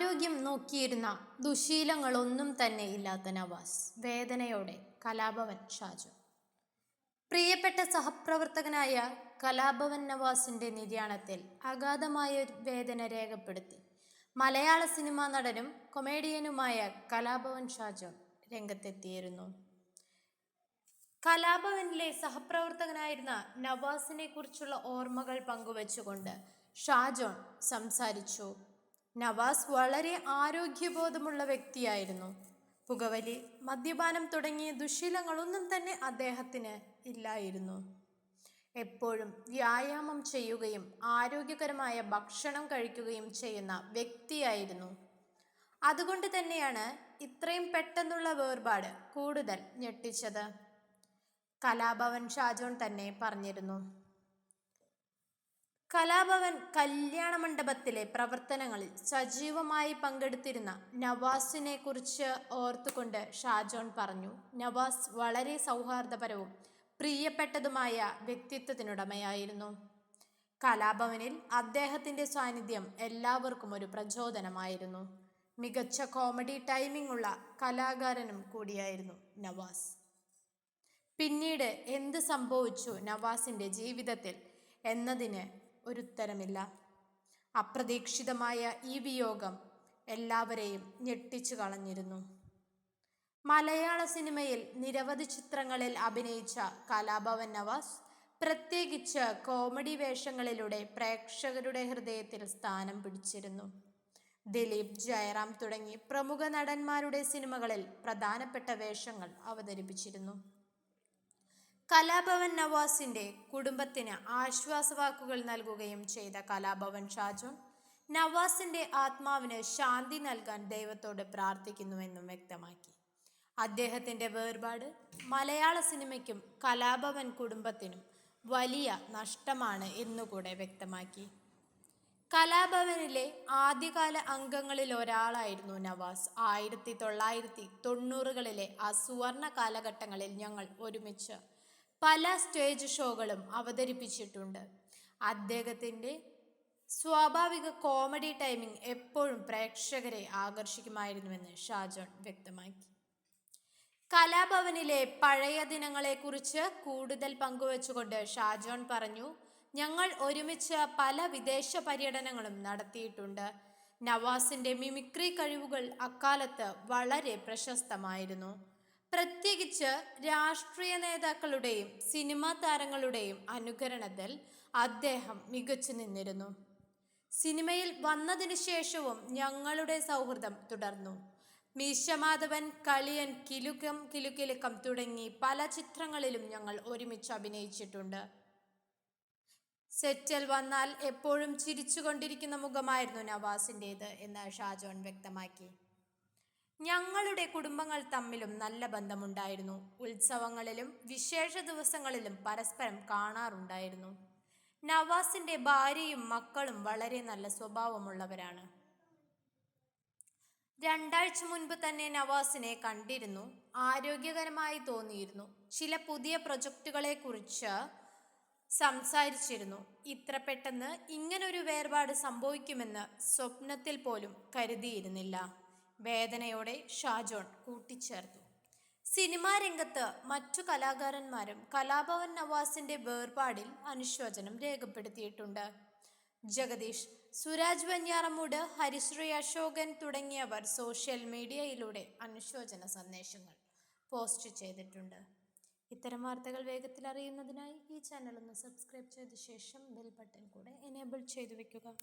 ആരോഗ്യം നോക്കിയിരുന്ന ദുശീലങ്ങളൊന്നും തന്നെ ഇല്ലാത്ത നവാസ് വേദനയോടെ കലാഭവൻ ഷാജു. പ്രിയപ്പെട്ട സഹപ്രവർത്തകനായ കലാഭവൻ നവാസിന്റെ നിര്യാണത്തിൽ അഗാധമായ വേദന രേഖപ്പെടുത്തി. മലയാള സിനിമാ നടനും കൊമേഡിയനുമായ കലാഭവൻ ഷാജു രംഗത്തെത്തിയിരുന്നു. കലാഭവനിലെ സഹപ്രവർത്തകനായിരുന്ന നവാസിനെ കുറിച്ചുള്ള ഓർമ്മകൾ പങ്കുവച്ചുകൊണ്ട് ഷാജോൺ സംസാരിച്ചു. നവാസ് വളരെ ആരോഗ്യബോധമുള്ള വ്യക്തിയായിരുന്നു. പുകവലി മദ്യപാനം തുടങ്ങിയ ദുശീലങ്ങളൊന്നും തന്നെ അദ്ദേഹത്തിന് ഇല്ലായിരുന്നു. എപ്പോഴും വ്യായാമം ചെയ്യുകയും ആരോഗ്യകരമായ ഭക്ഷണം കഴിക്കുകയും ചെയ്യുന്ന വ്യക്തിയായിരുന്നു. അതുകൊണ്ട് തന്നെയാണ് ഇത്രയും പെട്ടെന്നുള്ള വേർപാട് കൂടുതൽ ഞെട്ടിച്ചത്. കലാഭവൻ ഷാജോൺ തന്നെ പറഞ്ഞിരുന്നു. കലാഭവൻ കല്യാണ മണ്ഡപത്തിലെ പ്രവർത്തനങ്ങളിൽ സജീവമായി പങ്കെടുത്തിരുന്ന നവാസിനെ കുറിച്ച് ഓർത്തുകൊണ്ട് ഷാജോൺ പറഞ്ഞു നവാസ് വളരെ സൗഹാർദ്ദപരവും പ്രിയപ്പെട്ടതുമായ വ്യക്തിത്വത്തിനുടമയായിരുന്നു. കലാഭവനിൽ അദ്ദേഹത്തിന്റെ സാന്നിധ്യം എല്ലാവർക്കും ഒരു പ്രചോദനമായിരുന്നു. മികച്ച കോമഡി ടൈമിംഗ് ഉള്ള കലാകാരനും കൂടിയായിരുന്നു നവാസ്. പിന്നീട് എന്ത് സംഭവിച്ചു നവാസിന്റെ ജീവിതത്തിൽ എന്നതിന് ഒരുത്തരമില്ല. അപ്രതീക്ഷിതമായ ഈ വിയോഗം എല്ലാവരെയും ഞെട്ടിച്ചു കളഞ്ഞിരുന്നു. മലയാള സിനിമയിൽ നിരവധി ചിത്രങ്ങളിൽ അഭിനയിച്ച കലാഭവൻ നവാസ് പ്രത്യേകിച്ച് കോമഡി വേഷങ്ങളിലൂടെ പ്രേക്ഷകരുടെ ഹൃദയത്തിൽ സ്ഥാനം പിടിച്ചിരുന്നു. ദിലീപ് ജയറാം തുടങ്ങി പ്രമുഖ നടന്മാരുടെ സിനിമകളിൽ പ്രധാനപ്പെട്ട വേഷങ്ങൾ അവതരിപ്പിച്ചിരുന്നു. കലാഭവൻ നവാസിന്റെ കുടുംബത്തിന് ആശ്വാസവാക്കുകൾ നൽകുകയും ചെയ്ത കലാഭവൻ ഷാജു നവാസിന്റെ ആത്മാവിന് ശാന്തി നൽകാൻ ദൈവത്തോട് പ്രാർത്ഥിക്കുന്നുവെന്നും വ്യക്തമാക്കി. അദ്ദേഹത്തിന്റെ വേർപാട് മലയാള സിനിമയ്ക്കും കലാഭവൻ കുടുംബത്തിനും വലിയ നഷ്ടമാണ് എന്നുകൂടെ വ്യക്തമാക്കി. കലാഭവനിലെ ആദ്യകാല അംഗങ്ങളിൽ ഒരാളായിരുന്നു നവാസ്. ആയിരത്തി തൊള്ളായിരത്തി തൊണ്ണൂറുകളിലെ ആ സുവർണ കാലഘട്ടങ്ങളിൽ ഞങ്ങൾ ഒരുമിച്ച് പല സ്റ്റേജ് ഷോകളും അവതരിപ്പിച്ചിട്ടുണ്ട്. അദ്ദേഹത്തിന്റെ സ്വാഭാവിക കോമഡി ടൈമിംഗ് എപ്പോഴും പ്രേക്ഷകരെ ആകർഷിക്കുമായിരുന്നുവെന്ന് ഷാജോൺ വ്യക്തമാക്കി. കലാഭവനിലെ പഴയ ദിനങ്ങളെക്കുറിച്ച് കൂടുതൽ പങ്കുവച്ചുകൊണ്ട് ഷാജോൺ പറഞ്ഞു ഞങ്ങൾ ഒരുമിച്ച് പല വിദേശ പര്യടനങ്ങളും നടത്തിയിട്ടുണ്ട്. നവാസിന്റെ മിമിക്രി കഴിവുകൾ അക്കാലത്ത് വളരെ പ്രശസ്തമായിരുന്നു. പ്രത്യേകിച്ച് രാഷ്ട്രീയ നേതാക്കളുടെയും സിനിമാ താരങ്ങളുടെയും അനുകരണത്തിൽ അദ്ദേഹം മികച്ചു നിന്നിരുന്നു. സിനിമയിൽ വന്നതിനു ശേഷവും ഞങ്ങളുടെ സൗഹൃദം തുടർന്നു. മീശമാധവൻ കളിയൻ കിലുക്കം കിലുക്കിലുക്കം തുടങ്ങി പല ചിത്രങ്ങളിലും ഞങ്ങൾ ഒരുമിച്ച് അഭിനയിച്ചിട്ടുണ്ട്. സെറ്റിൽ വന്നാൽ എപ്പോഴും ചിരിച്ചുകൊണ്ടിരിക്കുന്ന മുഖമായിരുന്നു നവാസിന്റേത് എന്ന് ഷാജോൺ വ്യക്തമാക്കി. ഞങ്ങളുടെ കുടുംബങ്ങൾ തമ്മിലും നല്ല ബന്ധമുണ്ടായിരുന്നു. ഉത്സവങ്ങളിലും വിശേഷ ദിവസങ്ങളിലും പരസ്പരം കാണാറുണ്ടായിരുന്നു. നവാസിന്റെ ഭാര്യയും മക്കളും വളരെ നല്ല സ്വഭാവമുള്ളവരാണ്. രണ്ടാഴ്ച മുൻപ് തന്നെ നവാസിനെ കണ്ടിരുന്നു. ആരോഗ്യകരമായി തോന്നിയിരുന്നു. ചില പുതിയ പ്രൊജക്റ്റുകളെ കുറിച്ച് സംസാരിച്ചിരുന്നു. ഇത്ര പെട്ടെന്ന് ഇങ്ങനൊരു വേർപാട് സംഭവിക്കുമെന്ന് സ്വപ്നത്തിൽ പോലും കരുതിയിരുന്നില്ല. വേദനയോടെ ഷാജോൺ കൂട്ടിച്ചേർത്തു. സിനിമാ രംഗത്ത് മറ്റു കലാകാരന്മാരും കലാഭവൻ നവാസിന്റെ വേർപാടിൽ അനുശോചനം രേഖപ്പെടുത്തിയിട്ടുണ്ട്. ജഗദീഷ് സുരാജ് വന്യാറമൂട് ഹരിശ്രീ അശോകൻ തുടങ്ങിയവർ സോഷ്യൽ മീഡിയയിലൂടെ അനുശോചന സന്ദേശങ്ങൾ പോസ്റ്റ് ചെയ്തിട്ടുണ്ട്. ഇത്തരം വാർത്തകൾ വേഗത്തിൽ അറിയുന്നതിനായി ഈ ചാനൽ ഒന്ന് സബ്സ്ക്രൈബ് ചെയ്ത ശേഷം ബെൽ ബട്ടൺ കൂടെ എനേബിൾ ചെയ്തു വെക്കുക.